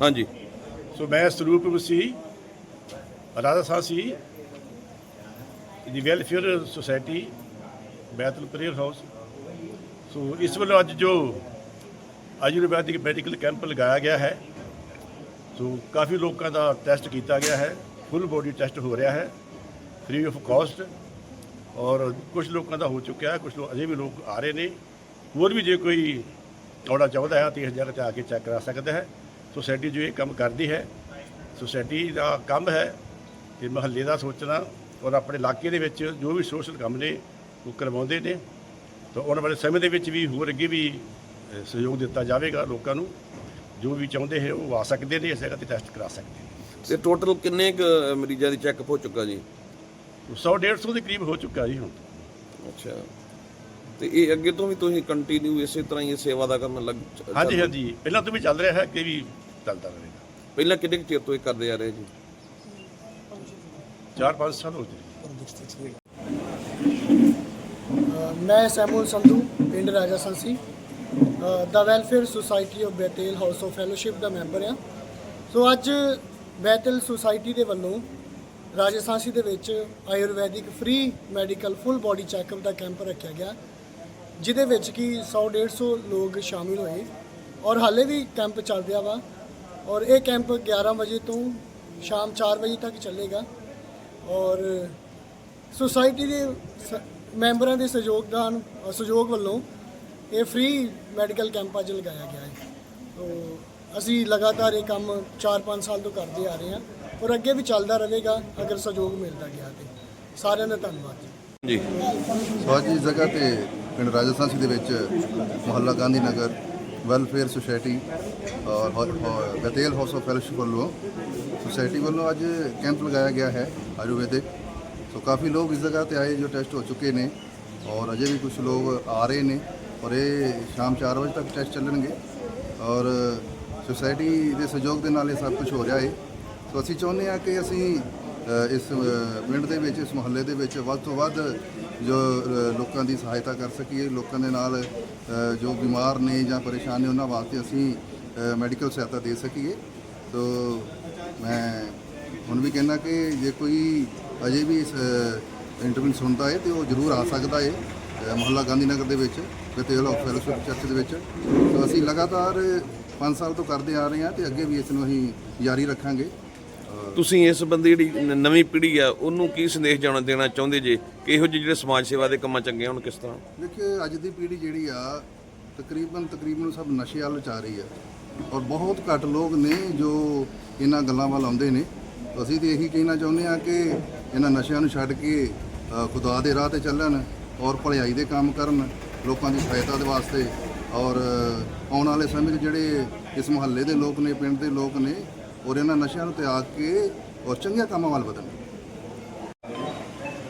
ਹਾਂਜੀ। ਸੋ ਮੈਂ ਸਰੂਪ ਮਸੀਹ ਰਾਧਾ ਸਾਸੀ ਦੀ welfare society, Bethel prayer house. So ਇਸ ਵੱਲੋਂ ਅੱਜ ਜੋ ਆਯੁਰਵੈਦਿਕ ਮੈਡੀਕਲ ਕੈਂਪ ਲਗਾਇਆ ਗਿਆ ਹੈ, ਸੋ ਕਾਫੀ ਲੋਕਾਂ ਦਾ ਟੈਸਟ ਕੀਤਾ ਗਿਆ ਹੈ, ਫੁੱਲ ਬੋਡੀ ਟੈਸਟ ਹੋ ਰਿਹਾ ਹੈ, ਫ੍ਰੀ ਆਫ ਕਾਸਟ, ਔਰ ਕੁਝ ਲੋਕਾਂ ਦਾ ਹੋ ਚੁੱਕਿਆ ਹੈ ਕੁਝ ਲੋਕ ਅਜੇ ਵੀ ਲੋਕ ਆ ਰਹੇ ਨੇ। ਹੋਰ ਵੀ ਜੇ ਕੋਈ ਆਉਣਾ ਚਾਹੁੰਦਾ ਹੈ ਤਾਂ ਇਸ ਜਗ੍ਹਾ ਤੇ ਆ ਕੇ ਚੈੱਕ ਕਰਾ ਸਕਦਾ ਹੈ। ਸੁਸਾਇਟੀ ਜੋ ਇਹ ਕੰਮ ਕਰਦੀ ਹੈ ਸੁਸਾਇਟੀ ਦਾ ਕੰਮ ਹੈ ਕਿ ਮਹੱਲੇ ਦਾ ਸੋਚਣਾ ਔਰ ਆਪਣੇ ਇਲਾਕੇ ਦੇ ਵਿੱਚ ਜੋ ਵੀ ਸੋਸ਼ਲ ਕੰਮ ਨੇ ਉਹ ਕਰਵਾਉਂਦੇ ਨੇ। ਤਾਂ ਆਉਣ ਵਾਲੇ ਸਮੇਂ ਦੇ ਵਿੱਚ ਵੀ ਹੋਰ ਅੱਗੇ ਵੀ ਸਹਿਯੋਗ ਦਿੱਤਾ ਜਾਵੇਗਾ ਲੋਕਾਂ ਨੂੰ। ਜੋ ਵੀ ਚਾਹੁੰਦੇ ਹੈ ਉਹ ਆ ਸਕਦੇ ਨੇ ਇਸ ਜਗ੍ਹਾ ਤੇ ਟੈਸਟ ਕਰਾ ਸਕਦੇ ਨੇ ਤੇ ਟੋਟਲ ਕਿੰਨੇ ਕੁ ਮਰੀਜ਼ਾਂ ਦੀ ਚੈੱਕਅਪ ਹੋ ਚੁੱਕਾ ਜੀ? 100 150 ਦੇ ਕਰੀਬ ਹੋ ਚੁੱਕਾ ਜੀ ਹੁਣ। ਅੱਛਾ। ਤੇ ਇਹ ਅੱਗੇ ਤੋਂ ਵੀ ਤੁਸੀਂ ਕੰਟੀਨਿਊ ਇਸੇ ਤਰ੍ਹਾਂ ਹੀ ਇਹ ਸੇਵਾ ਦਾ ਕਰਨ ਲੱਗ ਹਾਂਜੀ ਹਾਂਜੀ। ਪਹਿਲਾਂ ਤੋਂ ਵੀ ਚੱਲ ਰਿਹਾ ਹੈ ਕਿ ਵੀ ਚੱਲਦਾ ਰਹੇਗਾ ਪਹਿਲਾਂ ਕਿੰਨੇ ਕੁ ਚਿਰ ਤੋਂ ਇਹ ਕਰਦੇ ਆ ਰਹੇ ਜੀ? 4-5 ਸਾਲ ਹੋ ਗਏ। ਮੈਂ ਸੈਮੂਅਲ ਸੰਧੂ ਪਿੰਡ ਰਾਜਾ ਸੰਸੀ। ਦਾ welfare society of Bethel house of fellowship the member ਆ ਸੋ ਅੱਜ ਬੈਤੇਲ ਸੁਸਾਇਟੀ ਦੇ ਵੱਲੋਂ ਰਾਜਾ ਸੰਸੀ ਦੇ ਵਿੱਚ ayurvedic free medical full body checkup ਦਾ ਕੈਂਪ ਰੱਖਿਆ ਗਿਆ ਜਿਹਦੇ ਵਿੱਚ ਕਿ 100 150 ਲੋਕ ਸ਼ਾਮਿਲ ਹੋਏ। ਔਰ ਹਾਲੇ ਵੀ ਕੈਂਪ ਚੱਲ ਰਿਹਾ ਵਾ। ਔਰ ਇਹ ਕੈਂਪ 11 ਵਜੇ ਤੋਂ ਸ਼ਾਮ 4 ਵਜੇ ਤੱਕ ਚੱਲੇਗਾ। ਔਰ ਸੁਸਾਇਟੀ ਦੇ ਸ- ਮੈਂਬਰਾਂ ਦੇ ਸਹਿਯੋਗਦਾਨ ਅ, ਸਹਿਯੋਗ ਵੱਲੋਂ ਇਹ ਫ੍ਰੀ ਮੈਡੀਕਲ ਕੈਂਪ ਅੱਜ ਲਗਾਇਆ ਗਿਆ ਹੈ। ਤੋ ਅਸੀਂ ਲਗਾਤਾਰ ਇਹ ਕੰਮ 4-5 ਸਾਲ ਤੋਂ ਕਰਦੇ ਆ ਰਹੇ ਹਾਂ ਔਰ ਅੱਗੇ ਵੀ ਚੱਲਦਾ ਰਹੇਗਾ ਅਗਰ ਸਹਿਯੋਗ ਮਿਲਦਾ ਗਿਆ ਤੇ। ਸਾਰਿਆਂ ਦਾ ਧੰਨਵਾਦ ਜੀ। ਜੀ। ਸੋ ਇਸ ਜਗ੍ਹਾ ਤੇ ਪਿੰਡ ਰਾਜਸਥਾਨ ਦੇ ਵਿੱਚ ਮੁਹੱਲਾ ਗਾਂਧੀ ਨਗਰ ਵੈਲਫੇਅਰ ਸੁਸਾਇਟੀ ਔਰ ਹੌ- ਬਤੇਲ ਹਾਊਸ ਆਫ ਫੈਲੋਸ਼ਿਪ ਵੱਲੋਂ ਸੁਸਾਇਟੀ ਵੱਲੋਂ ਅੱਜ ਕੈਂਪ ਲਗਾਇਆ ਗਿਆ ਹੈ ਆਯੁਰਵੈਦਿਕ ਸੋ ਕਾਫੀ ਲੋਕ ਇਸ ਜਗ੍ਹਾ ਤੇ ਆਏ ਜੋ ਟੈਸਟ ਹੋ ਚੁੱਕੇ ਨੇ ਔਰ ਅਜੇ ਵੀ ਕੁਝ ਲੋਕ ਆ ਰਹੇ ਨੇ ਔਰ ਇਹ ਸ਼ਾਮ 4 ਵਜੇ ਤੱਕ ਟੈਸਟ ਚੱਲਣਗੇ ਔਰ ਸੁਸਾਇਟੀ ਦੇ ਸਹਿਯੋਗ ਦੇ ਨਾਲ ਇਹ ਸਭ ਕੁਝ ਹੋ ਰਿਹਾ ਹੈ ਸੋ ਅਸੀਂ ਚਾਹੁੰਦੇ ਹਾਂ ਕਿ ਅਸੀਂ ਇਸ ਪਿੰਡ ਦੇ ਵਿੱਚ ਇਸ ਮੁਹੱਲੇ ਦੇ ਵਿੱਚ ਵੱਧ ਤੋਂ ਵੱਧ ਜੋ ਲੋਕਾਂ ਦੀ ਸਹਾਇਤਾ ਕਰ ਸਕੀਏ ਲੋਕਾਂ ਦੇ ਨਾਲ ਜੋ ਬਿਮਾਰ ਨੇ ਜਾਂ ਪਰੇਸ਼ਾਨ ਨੇ ਉਹਨਾਂ ਵਾਸਤੇ ਅਸੀਂ ਮੈਡੀਕਲ ਸਹਾਇਤਾ ਦੇ ਸਕੀਏ। ਤੋ ਮੈਂ ਹੁਣ ਵੀ ਕਹਿੰਦਾ ਕਿ ਜੇ ਕੋਈ ਅਜੇ ਵੀ ਇਸ ਇੰਟਰਵਿਊ ਸੁਣਦਾ ਹੈ ਤੇ ਉਹ ਜ਼ਰੂਰ ਆ ਸਕਦਾ ਹੈ ਅ, ਮੁਹੱਲਾ ਗਾਂਧੀ ਨਗਰ ਦੇ ਵਿੱਚ ਬਤੇਲ ਆਫ ਫੈਲੋਸ਼ਿਪ ਚਰਚ ਦੇ ਵਿੱਚ। ਸੋ ਅਸੀਂ ਲਗਾਤਾਰ 5 ਸਾਲ ਤੋਂ ਕਰਦੇ ਆ ਰਹੇ ਹਾਂ ਤੇ ਅੱਗੇ ਵੀ ਇਸ ਨੂੰ ਅਸੀਂ ਜਾਰੀ ਰੱਖਾਂਗੇ। ਤੁਸੀਂ ਇਸ ਸੰਬੰਧੀ ਜਿਹੜੀ ਨ- ਨਵੀਂ ਪੀੜ੍ਹੀ ਆ ਉਹਨੂੰ ਕੀ ਸੰਦੇਸ਼ ਜਾਣਾ ਦੇਣਾ ਚਾਹੁੰਦੇ ਜੇ? ਕਿ ਇਹੋ ਜਿਹੇ ਜਿਹੜੇ ਸਮਾਜ ਸੇਵਾ ਦੇ ਕੰਮਾਂ ਚੰਗੇ ਹੋਣ ਕਿਸ ਤਰ੍ਹਾਂ? ਦੇਖਿਓ ਅੱਜ ਦੀ ਪੀੜ੍ਹੀ ਜਿਹੜੀ ਆ ਤਕਰੀਬਨ ਤਕਰੀਬਨ ਸਭ ਨਸ਼ੇ ਵੱਲ ਜਾ ਰਹੀ ਆ। ਔਰ ਬਹੁਤ ਘੱਟ ਲੋਕ ਨੇ ਜੋ ਇਹਨਾਂ ਗੱਲਾਂ ਵੱਲ ਆਉਂਦੇ ਨੇ। ਅਸੀਂ ਤੇ ਇਹੀ ਕਹਿਣਾ ਚਾਹੁੰਦੇ ਆ ਕਿ ਇਹਨਾਂ ਨਸ਼ਿਆਂ ਨੂੰ ਛੱਡ ਕੇ ਅ, ਖੁਦਾ ਦੇ ਰਾਹ ਤੇ ਚੱਲਣ ਔਰ ਭਲਾਈ ਦੇ ਕੰਮ ਕਰਨ ਲੋਕਾਂ ਦੀ ਸਹਾਇਤਾ ਦੇ ਵਾਸਤੇ। ਔਰ ਅ, ਆਉਣ ਵਾਲੇ ਸਮੇਂ 'ਚ ਜਿਹੜੇ ਇਸ ਮੁਹੱਲੇ ਦੇ ਲੋਕ ਨੇ ਪਿੰਡ ਦੇ ਲੋਕ ਨੇ ਔਰ ਇਹਨਾਂ ਨਸ਼ਿਆਂ ਨੂੰ ਤਿਆਗ ਕੇ ਔਰ ਚੰਗੀਆਂ ਕੰਮਾਂ ਵੱਲ ਵਧਣ।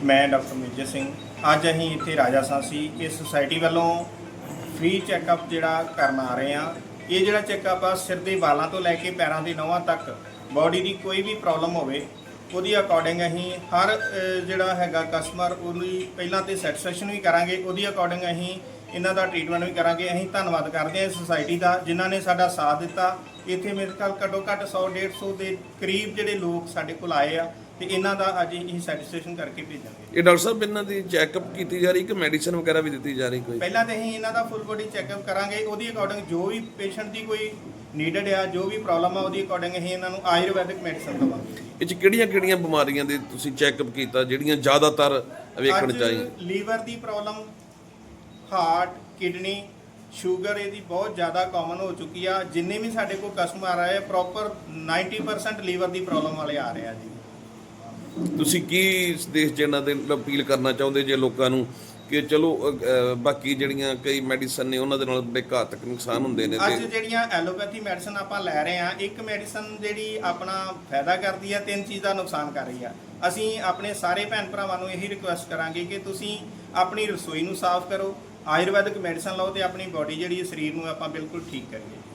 ਮੈਂ ਡਾਕਟਰ ਮੇਜਰ ਸਿੰਘ। ਅੱਜ ਅਸੀਂ ਇੱਥੇ ਰਾਜਾ ਸਾਂਸੀ ਇਸ ਸੁਸਾਇਟੀ ਵੱਲੋਂ ਫ੍ਰੀ ਚੈੱਕਅਪ ਜਿਹੜਾ ਕਰਨ ਆ ਰਹੇ ਆ ਇਹ ਜਿਹੜਾ ਚੈੱਕਅਪ ਆ, ਸਿਰ ਦੇ ਵਾਲਾਂ ਤੋਂ ਲੈ ਕੇ ਪੈਰਾਂ ਦੇ ਨਹੁਆਂ ਤੱਕ ਬਾਡੀ ਦੀ ਕੋਈ ਵੀ ਪ੍ਰੋਬਲਮ ਹੋਵੇ, ਉਹਦੀ ਅਕੋਰਡਿੰਗ ਅਸੀਂ ਹਰ ਜਿਹੜਾ ਹੈਗਾ ਕਸਟਮਰ ਉਹਦੀ ਪਹਿਲਾਂ ਤੇ ਸੈਟੀਸਫੈਕਸ਼ਨ ਵੀ ਕਰਾਂਗੇ। ਉਹਦੀ ਅਕੋਰਡਿੰਗ ਅਸੀਂ ਇਹਨਾਂ ਦਾ ਟ੍ਰੀਟਮੈਂਟ ਵੀ ਕਰਾਂਗੇ। ਅਸੀਂ ਧੰਨਵਾਦ ਕਰਦੇ ਹਾਂ ਇਸ ਸੁਸਾਇਟੀ ਦਾ ਜਿਨ੍ਹਾਂ ਨੇ ਸਾਡਾ ਸਾਥ ਦਿੱਤਾ। ਇੱਥੇ ਮੇਰੇ ਖਿਆਲ ਘੱਟੋ ਘੱਟ 100 150 ਦੇ ਕਰੀਬ ਜਿਹੜੇ ਲੋਕ ਸਾਡੇ ਕੋਲ ਆਏ ਆ ਤੇ ਇਹਨਾਂ ਦਾ ਅੱਜ ਅਸੀਂ ਸੈਟੀਸਫੈਕਸ਼ਨ ਕਰਕੇ ਭੇਜਾਂਗੇ। ਇਹ ਡਾਕਟਰ ਸਾਹਿਬ ਇਹਨਾਂ ਦੀ ਚੈੱਕਅਪ ਕੀਤੀ ਜਾ ਰਹੀ ਕਿ ਮੈਡੀਸਨ ਵਗੈਰਾ ਵੀ ਦਿੱਤੀ ਜਾ ਰਹੀ ਕੋਈ? ਪਹਿਲਾਂ ਤੇ ਅਸੀਂ ਇਹਨਾਂ ਦਾ ਫੁੱਲ ਬੋਡੀ ਚੈੱਕਅਪ ਕਰਾਂਗੇ। ਉਹਦੀ ਅਕੋਰਡਿੰਗ ਜੋ ਵੀ ਪੇਸ਼ੈਂਟ ਦੀ ਕੋਈ ਨੀਡਡ ਆ ਜੋ ਵੀ ਪ੍ਰੋਬਲਮ ਆ ਉਹਦੀ ਅਕੋਰਡਿੰਗ ਅਸੀਂ ਇਹਨਾਂ ਨੂੰ ਆਯੁਰਵੈਦਿਕ ਮੈਡੀਸਨ ਦਵਾਂਗੇ। ਇਹ ਚ ਕਿਹੜੀਆਂ ਕਿਹੜੀਆਂ ਬਿਮਾਰੀਆਂ ਦੇ ਤੁਸੀਂ ਚੈੱਕਅਪ ਕੀਤਾ ਜਿਹੜੀਆਂ ਜ਼ਿਆਦਾਤਰ ਵੇਖਣ ਚ ਆਈਆਂ? ਅੱਜ ਲੀਵਰ ਦੀ ਪ੍ਰੋਬਲਮ ਹਾਰਟ ਕਿਡਨੀ ਸ਼ੂਗਰ ਇਹਦੀ ਬਹੁਤ ਜ਼ਿਆਦਾ ਕਾਮਨ ਹੋ ਚੁੱਕੀ ਆ। ਜਿੰਨੇ ਵੀ ਸਾਡੇ ਕੋਲ ਕਸਟਮਰ ਆਏ ਪ੍ਰੋਪਰ 90% ਲੀਵਰ ਦੀ ਪ੍ਰੋਬਲਮ ਵਾਲੇ ਆ ਰਹੇ ਆ ਜੀ। ਤੁਸੀਂ ਕੀ ਸੰਦੇਸ਼ ਜਿਹਨਾਂ ਦੇ ਅਪੀਲ ਕਰਨਾ ਚਾਹੁੰਦੇ ਜੇ ਲੋਕਾਂ ਨੂੰ ਕਿ ਚਲੋ ਬਾਕੀ ਜਿਹੜੀਆਂ ਕਈ ਮੈਡੀਸਨ ਨੇ ਉਹਨਾਂ ਦੇ ਨਾਲ ਬੜੇ ਘਾਤਕ ਨੁਕਸਾਨ ਹੁੰਦੇ ਨੇ ਅੱਜ ਜਿਹੜੀਆਂ ਐਲੋਪੈਥੀ ਮੈਡੀਸਨ ਆਪਾਂ ਲੈ ਰਹੇ ਆ ਇੱਕ ਮੈਡੀਸਨ ਜਿਹੜੀ ਆਪਣਾ ਫਾਇਦਾ ਕਰਦੀ ਆ ਤਿੰਨ ਚੀਜ਼ ਦਾ ਨੁਕਸਾਨ ਕਰ ਰਹੀ ਆ। ਅਸੀਂ ਆਪਣੇ ਸਾਰੇ ਭੈਣ ਭਰਾਵਾਂ ਨੂੰ ਇਹੀ ਰਿਕੁਐਸਟ ਕਰਾਂਗੇ ਕਿ ਤੁਸੀਂ ਆਪਣੀ ਰਸੋਈ ਨੂੰ ਸਾਫ਼ ਕਰੋ ਆਯੁਰਵੈਦਿਕ ਮੈਡੀਸਨ ਲਓ ਤੇ ਆਪਣੀ ਬਾਡੀ ਜਿਹੜੀ ਸਰੀਰ ਨੂੰ ਆਪਾਂ ਬਿਲਕੁਲ ਠੀਕ ਕਰੀਏ।